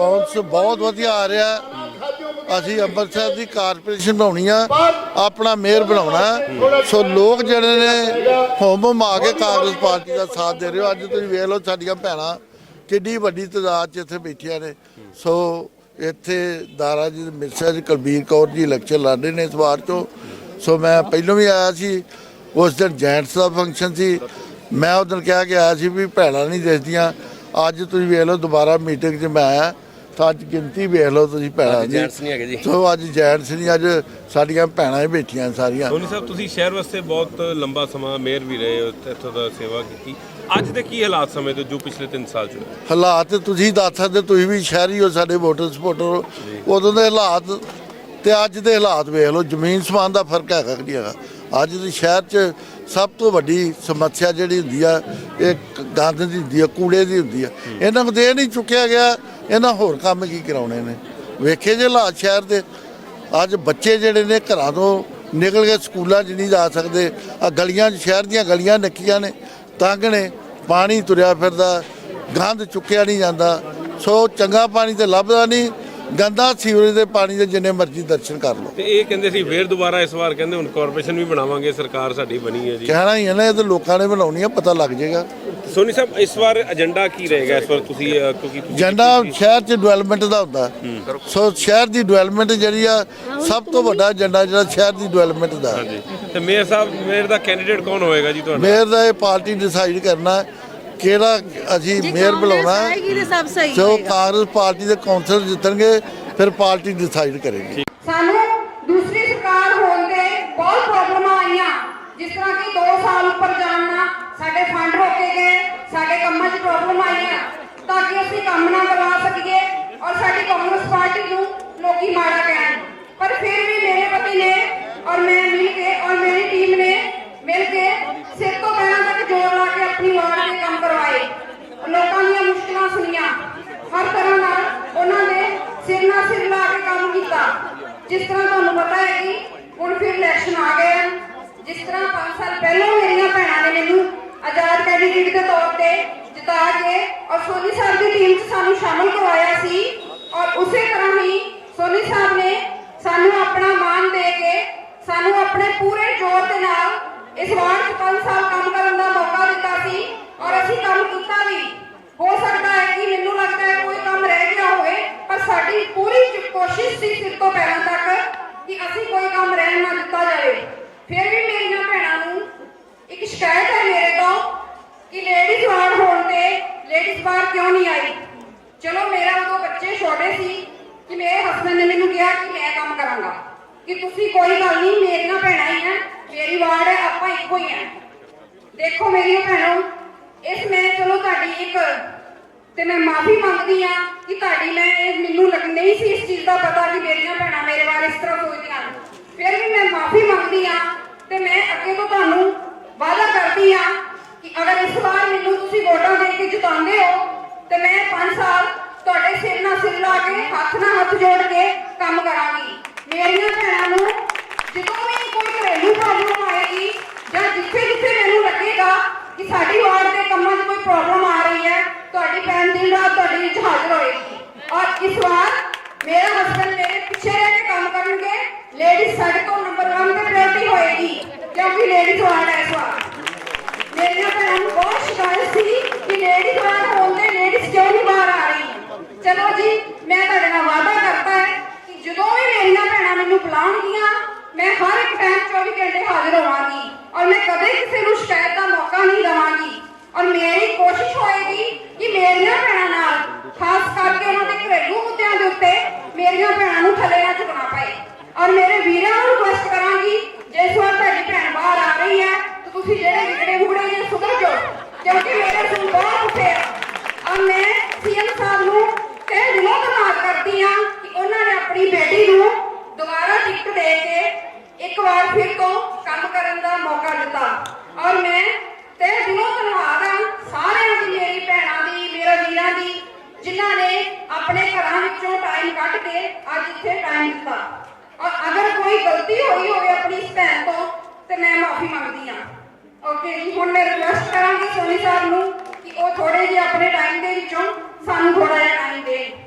Response ਬਹੁਤ ਵਧੀਆ ਆ ਰਿਹਾ। ਅਸੀਂ ਅੰਮ੍ਰਿਤਸਰ ਦੀ ਕਾਰਪੋਰੇਸ਼ਨ ਬਣਾਉਣੀ ਆ, ਆਪਣਾ ਮੇਅਰ ਬਣਾਉਣਾ ਸੋ ਲੋਕ ਜਿਹੜੇ ਨੇ ਹੁਮ ਆ ਕੇ ਕਾਂਗਰਸ ਪਾਰਟੀ ਦਾ ਸਾਥ ਦੇ ਰਹੇ ਹੋ। ਅੱਜ ਤੁਸੀਂ ਵੇਖ ਲਓ ਸਾਡੀਆਂ ਭੈਣਾਂ ਕਿੱਡੀ ਵੱਡੀ ਤਾਦਾਦ 'ਚ ਇੱਥੇ ਬੈਠੀਆਂ ਨੇ। ਸੋ ਇੱਥੇ ਦਾਰਾ ਜੀ ਦੇ ਮਿਰਸਾ ਜੀ, ਕੁਲਬੀਰ ਕੌਰ ਜੀ ਇਲੈਕਸ਼ਨ ਲੜ ਰਹੇ ਨੇ ਇਸ ਵਾਰ ਤੋਂ ਸੋ ਮੈਂ ਪਹਿਲਾਂ ਵੀ ਆਇਆ ਸੀ, ਉਸ ਦਿਨ ਜੈਂਟਸ ਦਾ ਫੰਕਸ਼ਨ ਸੀ। ਮੈਂ ਉਸ ਦਿਨ ਕਿਹਾ ਕਿ ਆਇਆ ਸੀ ਵੀ ਭੈਣਾਂ ਨਹੀਂ ਦਿਸਦੀਆਂ। ਅੱਜ ਤੁਸੀਂ ਵੇਖ ਲਓ ਦੁਬਾਰਾ ਮੀਟਿੰਗ 'ਚ ਮੈਂ ਆਇਆ। ਤਾਂ ਅੱਜ ਗਿਣਤੀ ਵੇਖ ਲਓ ਤੁਸੀਂ ਭੈਣਾਂ ਦੀ। gents ਨਹੀਂ ਹੈਗੇ ਜੀ। ਸੋ ਅੱਜ ਜੈਂਟਸ ਨਹੀਂ ਅੱਜ ਸਾਡੀਆਂ ਭੈਣਾਂ ਹੀ ਬੈਠੀਆਂ ਸਾਰੀਆਂ। ਧੋਨੀ ਸਾਹਿਬ ਤੁਸੀਂ ਸ਼ਹਿਰ ਵਾਸਤੇ ਬਹੁਤ ਲੰਬਾ ਸਮਾਂ ਮੇਅਰ ਵੀ ਰਹੇ ਹੋ ਤੇ ਇੱਥੋਂ ਦਾ ਸੇਵਾ ਕੀਤੀ। ਅੱਜ ਦੇ ਕੀ ਹਾਲਾਤ ਸਮੇਂ ਜੋ ਪਿਛਲੇ 3 ਸਾਲ ਚ? ਹਾਲਾਤ ਤੁਸੀਂ ਦੱਸ ਸਕਦੇ ਤੁਸੀਂ ਵੀ ਸ਼ਹਿਰੀ ਹੋ ਸਾਡੇ ਵੋਟਰ ਸਪੋਰਟਰ ਹੋ। ਉਦੋਂ ਦੇ ਹਾਲਾਤ ਤੇ ਅੱਜ ਦੇ ਹਾਲਾਤ ਵੇਖ ਲਓ ਜ਼ਮੀਨ ਸਮਾਨ ਦਾ ਫ਼ਰਕ ਹੈਗਾ ਕਿ ਨਹੀਂ ਹੈਗਾ। ਅੱਜ ਦੇ ਸ਼ਹਿਰ 'ਚ ਸਭ ਤੋਂ ਵੱਡੀ ਸਮੱਸਿਆ ਜਿਹੜੀ ਹੁੰਦੀ ਆ ਇਹ ਗੰਦ ਦੀ ਹੁੰਦੀ ਆ ਕੂੜੇ ਦੀ ਹੁੰਦੀ ਆ। ਇਹਨਾਂ ਨੂੰ ਦੇ ਨਹੀਂ ਚੁੱਕਿਆ ਗਿਆ ਇਹਨਾਂ ਹੋਰ ਕੰਮ ਕੀ ਕਰਾਉਣੇ ਨੇ? ਵੇਖੇ ਜੇ ਹਾਲਾਤ ਸ਼ਹਿਰ ਦੇ ਅੱਜ ਬੱਚੇ ਜਿਹੜੇ ਨੇ ਘਰਾਂ ਤੋਂ ਨਿਕਲ ਕੇ ਸਕੂਲਾਂ 'ਚ ਨਹੀਂ ਜਾ ਸਕਦੇ ਆ ਗਲੀਆਂ 'ਚ ਸ਼ਹਿਰ ਦੀਆਂ ਗਲੀਆਂ ਨੱਕੀਆਂ ਨੇ ਤੰਗ ਨੇ ਪਾਣੀ ਤੁਰਿਆ ਫਿਰਦਾ ਗੰਦ ਚੁੱਕਿਆ ਨਹੀਂ ਜਾਂਦਾ ਸੋ ਚੰਗਾ ਪਾਣੀ ਤੇ ਲੱਭਦਾ ਨਹੀਂ ਗੰਦਾ ਸੀਵਰੇਜ ਦੇ ਪਾਣੀ ਦੇ ਜਿੰਨੇ ਮਰਜ਼ੀ ਦਰਸ਼ਨ ਕਰ ਲਓ। ਤੇ ਇਹ ਕਹਿੰਦੇ ਸੀ ਫੇਰ ਦੁਬਾਰਾ ਇਸ ਵਾਰ ਕਹਿੰਦੇ ਹੁਣ ਕਾਰਪੋਰੇਸ਼ਨ ਵੀ ਬਣਾਵਾਂਗੇ ਸਰਕਾਰ ਸਾਡੀ ਬਣੀ ਹੈ ਜੀ। ਕਹਿਣਾ ਹੀ ਹੈ ਨਾ ਇਹ ਤਾਂ ਲੋਕਾਂ ਨੇ ਬਣਾਉਣੀ ਆ ਪਤਾ ਲੱਗ ਜਾਏਗਾ। ਸੋਨੀ ਸਾਹਿਬ ਇਸ ਵਾਰ ਏਜੰਡਾ ਕੀ ਰਹੇਗਾ ਇਸ ਵਾਰ ਤੁਸੀਂ ਕਿਉਂਕਿ ਤੁਸੀਂ- ਏਜੰਡਾ ਸ਼ਹਿਰ 'ਚ ਡਿਵੈਲਪਮੈਂਟ ਦਾ ਹੁੰਦਾ। ਸੋ ਸ਼ਹਿਰ ਦੀ ਡਿਵੈਲਪਮੈਂਟ ਜਿਹੜੀ ਆ ਸਭ ਤੋਂ ਵੱਡਾ ਏਜੰਡਾ ਜਿਹੜਾ ਸ਼ਹਿਰ ਦੀ ਡਿਵੈਲਪਮੈਂਟ ਦਾ। ਹਾਂਜੀ। ਤੇ ਮੇਅਰ ਸਾਹਿਬ ਮੇਅਰ ਦਾ ਕੈਂਡੀਡੇਟ ਕੌਣ ਹੋਏਗਾ ਜੀ ਤੁਹਾਡਾ? ਮੇਅਰ ਦਾ ਇਹ ਪਾਰਟੀ ਡਿਸਾਈਡ ਕਰਨਾ ਕਿਹੜਾ ਅਸੀਂ ਮੇਅਰ ਬੁਲਾਉਣਾ ਆਏਗੀ ਤੇ ਸਭ ਸਹੀ ਸੋ ਹੋਏਗਾ। ਕਾਂਗਰਸ ਪਾਰਟੀ ਦੇ ਕੌਂਸਲਰ ਜਿੱਤਣਗੇ ਫਿਰ ਪਾਰਟੀ ਡਿਸਾਈਡ ਕਰੇਗੀ। ਸਾਨੂੰ ਜਿਸ ਕਿ 2 ਸਾਲ ਉੱਪਰ ਜਾਣ ਨਾਲ ਸਾਡੇ ਫੰਡ ਰੋਕੇ ਗਏ, ਸਾਡੇ ਕੰਮਾਂ 'ਚ ਪ੍ਰੋਬਲਮ ਆਈਆਂ ਤਾਂ ਕਿ ਅਸੀਂ ਕੰਮ ਨਾ ਕਰਵਾ ਸਕੀਏ ਔਰ ਸਾਡੀ ਕਾਂਗਰਸ ਪਾਰਟੀ ਨੂੰ ਲੋਕੀ ਮਾੜਾ ਕਹਿਣ। ਪਰ ਫਿਰ ਵੀ ਮੇਰੇ ਪਤੀ ਨੇ ਔਰ ਮੈਂ ਮਿਲ ਕੇ ਔਰ ਮੇਰੀ ਟੀਮ ਨੇ ਮਿਲ ਕੇ ਸਿਰ ਤੋਂ ਪੈਰਾਂ ਤੱਕ ਜ਼ੋਰ ਲਾ ਕੇ ਆਪਣੀ ਵਾਰਡ ਦੇ ਕੰਮ ਕਰਵਾਏ। ਲੋਕਾਂ ਦੀਆਂ ਮੁਸ਼ਕਲਾਂ ਸੁਣੀਆਂ। ਹਰ ਤਰ੍ਹਾਂ ਨਾਲ ਉਹਨਾਂ ਨੇ ਸਿਰ ਨਾਲ ਸਿਰ ਲਾ ਕੇ ਕੰਮ ਕੀਤਾ। ਜਿਸ ਤਰ੍ਹਾਂ ਤੁਹਾਨੂੰ ਪਤਾ ਹੈ ਕਿ ਹੁਣ ਫਿਰ ਇਲੈਕਸ਼ਨ ਆ ਗਏ ਹਨ। ਜਿਸ ਤਰ੍ਹਾਂ 5 ਸਾਲ ਪਹਿਲਾਂ ਮੇਰੀਆਂ ਭੈਣਾਂ ਨੇ ਮੈਨੂੰ ਆਜ਼ਾਦ ਕੈਂਡੀਡੇਟ ਦੇ ਤੌਰ ਤੇ ਜਿਤਾ ਕੇ ਔਰ ਸੋਨੀ ਸਾਹਿਬ ਦੀ ਟੀਮ 'ਚ ਸਾਨੂੰ ਸ਼ਾਮਲ ਕਰਵਾਇਆ ਸੀ ਔਰ ਉਸੇ ਤਰ੍ਹਾਂ ਹੀ ਸੋਨੀ ਸਾਹਿਬ ਨੇ ਸਾਨੂੰ ਆਪਣਾ ਮਾਨ ਦੇ ਕੇ ਸਾਨੂੰ ਆਪਣੇ ਪੂਰੇ ਜ਼ੋਰ ਦੇ ਨਾਲ ਇਸ ਵਾਰ 'ਚ 5 ਸਾਲ ਕੰਮ ਕਰਨ ਦਾ ਮੌਕਾ ਦਿੱਤਾ ਸੀ ਔਰ ਅਸੀਂ ਕੰਮ ਕੀਤਾ ਵੀ ਹੋ ਸਕਦਾ ਹੈ ਕਿ ਮੈਨੂੰ ਲੱਗਦਾ ਹੈ ਕੋਈ ਕੰਮ ਰਹਿ ਗਿਆ ਹੋਵੇ ਪਰ ਸਾਡੀ ਪੂਰੀ ਚ- ਕੋਸ਼ਿਸ਼ ਸੀ ਸਿਰ ਤੋਂ ਪੈਰਾਂ ਤੱਕ ਕਿ ਅਸੀਂ ਕੋਈ ਕੰਮ ਰਹਿਣ ਨਾ ਦਿੱਤਾ ਜਾਵੇ ਫਿਰ ਵੀ ਮੇਰੀਆਂ ਭੈਣਾਂ ਨੂੰ ਇੱਕ ਸ਼ਿਕਾਇਤ ਹੈ ਮੇਰੇ ਤੋਂ ਕਿ ਲੇਡੀਜ਼ ਵਾਰਡ ਹੋਣ ਤੇ ਲੇਡੀਜ਼ ਬਾਹਰ ਕਿਉਂ ਨਹੀਂ ਆਈ ਚਲੋ ਮੇਰਾ ਉਦੋਂ ਬੱਚੇ ਛੋਟੇ ਸੀ ਕਿ ਮੇਰੇ ਹਸਬੰਦ ਨੇ ਮੈਨੂੰ ਕਿਹਾ ਕਿ ਮੈਂ ਕੰਮ ਕਰਾਂਗਾ। ਕਿ ਤੁਸੀਂ ਕੋਈ ਗੱਲ ਨਹੀਂ, ਮੇਰੀਆਂ ਭੈਣਾਂ ਹੀ ਆ, ਮੇਰੀ ਵਾਰਡ ਹੈ ਆਪਾਂ ਇੱਕੋ ਹੀ ਆ। ਦੇਖੋ ਮੇਰੀਆਂ ਭੈਣੋ, ਇਸ ਮੈਂ ਚਲੋ ਤੁਹਾਡੀ ਇੱਕ, ਤੇ ਮੈਂ ਮਾਫੀ ਮੰਗਦੀ ਆ ਕਿ ਤੁਹਾਡੀ ਮੈਂ ਮੈਨੂੰ ਲੱਗ, ਨਹੀਂ ਸੀ ਇਸ ਚੀਜ਼ ਦਾ ਪਤਾ ਕਿ ਮੇਰੀਆਂ ਭੈਣਾਂ ਮੇਰੇ ਬਾਰੇ ਇਸ ਤਰ੍ਹਾਂ ਸੋਚਦੀਆਂ ਫਿਰ ਵੀ ਮੈਂ ਮਾਫੀ ਮੰਗਦੀ ਆ ਤੇ ਮੈਂ ਅੱਗੇ ਤੋਂ ਤੁਹਾਨੂੰ ਵਾਅਦਾ ਕਰਦੀ ਆ ਕਿ ਅਗਰ ਇਸ ਵਾਰ ਮੈਨੂੰ ਤੁਸੀਂ ਵੋਟਾਂ ਦੇ ਕੇ ਜਿਤਾਉਂਦੇ ਹੋ, ਤੇ ਮੈਂ 5 ਸਾਲ ਤੁਹਾਡੇ ਸਿਰ ਨਾਲ ਸਿਰ ਲਾ ਕੇ, ਹੱਥ ਨਾਲ ਹੱਥ ਜੋੜ ਕੇ ਕੰਮ ਕਰਾਂਗੀ। ਮੇਰੀਆਂ ਭੈਣਾਂ ਨੂੰ ਜਦੋਂ ਵੀ ਕੋਈ ਘਰੇਲੂ ਪ੍ਰੋਬਲਮ ਆਏਗੀ ਜਾਂ ਜਿੱਥੇ ਜਿੱਥੇ ਮੈਨੂੰ ਲੱਗੇਗਾ ਕਿ ਸਾਡੀ ਵਾਰਡ ਦੇ ਕੰਮਾਂ 'ਚ ਕੋਈ ਪ੍ਰੋਬਲਮ ਆ ਰਹੀ ਹੈ, ਤੁਹਾਡੀ ਭੈਣ ਦਿਨ ਰਾਤ ਤੁਹਾਡੇ ਵਿੱਚ ਹਾਜ਼ਰ ਹੋਏਗੀ। ਔਰ ਇਸ ਵਾਰ ਮੇਰਾ ਹਸਬੰਦ ਮੇਰੇ ਪਿੱਛੇ ਰਹਿ ਕੇ ਕੰਮ ਕਰਨਗੇ। ਲੇਡੀਜ਼ ਸਾਡੇ ਤੋਂ ਨੰਬਰ 1 ਤੇ ਪ੍ਰਾਇੋਰਟੀ ਹੋਏਗੀ, ਕਿਉਂਕਿ ਲੇਡੀਜ਼ ਵਾਰਡ ਹੈ ਇਸ ਵਾਰ। ਮੇਰੀਆਂ ਭੈਣਾਂ ਨੂੰ ਬਹੁਤ ਸ਼ਿਕਾਇਤ ਸੀ ਕਿ ਲੇਡੀਜ਼ ਵਾਰਡ ਹੋਣ ਤੇ ਲੇਡੀਜ਼ ਕਿਉਂ ਨਹੀਂ ਬਾਹਰ ਆ ਰਹੀ ਚਲੋ ਜੀ, ਮੈਂ ਤੁਹਾਡੇ ਨਾਲ ਵਾਅਦਾ ਕਰਤਾ ਹੈ ਕਿ ਜਦੋਂ ਵੀ ਮੇਰੀਆਂ ਭੈਣਾਂ ਮੈਨੂੰ ਬੁਲਾਉਣਗੀਆਂ, ਮੈਂ ਹਰ ਇੱਕ ਟਾਈਮ 24 ਘੰਟੇ ਹਾਜ਼ਰ ਹੋਵਾਂਗੀ ਔਰ ਮੈਂ ਕਦੇ ਕਿਸੇ ਨੂੰ ਸ਼ਿਕਾਇਤ ਦਾ ਮੌਕਾ ਨਹੀਂ ਦਵਾਂਗੀ। ਔਰ ਮੇਰੀ ਕੋਸ਼ਿਸ਼ ਹੋਏਗੀ ਕਿ ਮੇਰੀਆਂ ਭੈਣਾਂ ਨਾਲ, ਖਾਸ ਕਰਕੇ ਉਹਨਾਂ ਦੇ ਘਰੇਲੂ ਮੁੱਦਿਆਂ ਦੇ ਉੱਤੇ ਮੇਰੀਆਂ ਭੈਣਾਂ ਨੂੰ ਥੱਲੇ ਨਾ ਝੁਕਣਾ ਪਏ। ਔਰ ਮੇਰੇ ਵੀਰਾਂ ਨੂੰ ਰਿਕੁਐਸਟ ਕਰਾਂਗੀ, ਜੇ ਇਸ ਵਾਰ ਤੁਹਾਡੀ ਭੈਣ ਬਾਹਰ ਆ ਰਹੀ ਹੈ, ਤਾਂ ਤੁਸੀਂ ਜਿਹੜੇ ਵਿਗੜੇ ਮੁਗੜੇ ਨੇ ਸੁਧਰ ਜਾਓ, ਕਿਉਂਕਿ ਮੇਰੇ ਸੁਣ ਬਹੁਤ ਉੱਠੇ ਆ। ਔਰ ਮੈਂ ਸੀਐਮ ਸਾਹਿਬ ਨੂੰ ਤੇ ਦਿਲੋਂ ਧੰਨਵਾਦ ਕਰਦੀ ਕਿ ਉਹਨਾਂ ਨੇ ਆਪਣੀ ਬੇਟੀ ਨੂੰ ਦੁਬਾਰਾ ਟਿਕਟ ਦੇ ਕੇ ਇੱਕ ਵਾਰ ਫਿਰ ਤੋਂ ਕੰਮ ਕਰਨ ਦਾ ਮੌਕਾ ਦਿੱਤਾ। ਔਰ ਮੈਂ ਤੇ ਦਿਲੋਂ ਧੰਨਵਾਦ ਆ ਸਾਰਿਆਂ ਦੀ, ਮੇਰੀ ਭੈਣਾਂ ਦੀ, ਮੇਰੇ ਵੀਰਾਂ ਦੀ, ਜਿਨ੍ਹਾਂ ਨੇ ਆਪਣੇ ਘਰਾਂ ਵਿੱਚੋਂ ਟਾਈਮ ਕੱਢ ਕੇ ਅੱਜ ਇੱਥੇ ਟਾਈਮ ਦਿੱਤਾ। ਔਰ ਅਗਰ ਕੋਈ ਗਲਤੀ ਹੋਈ ਹੋਵੇ ਆਪਣੀ ਭੈਣ ਤੋਂ, ਤੇ ਮੈਂ ਮਾਫੀ ਮੰਗਦੀ ਆ ਓਕੇ ਜੀ ਹੁਣ ਮੈਂ ਰਿਕੁਐਸਟ ਕਰਾਂਗੀ ਸੋਨੀ ਸਾਹਿਬ ਨੂੰ ਕਿ ਉਹ ਥੋੜੇ ਜਿਹੇ ਆਪਣੇ ਟਾਈਮ ਦੇ ਵਿੱਚੋਂ ਸਾਨੂੰ ਥੋੜਾ ਜਿਹਾ ਟਾਈਮ ਦੇਣ।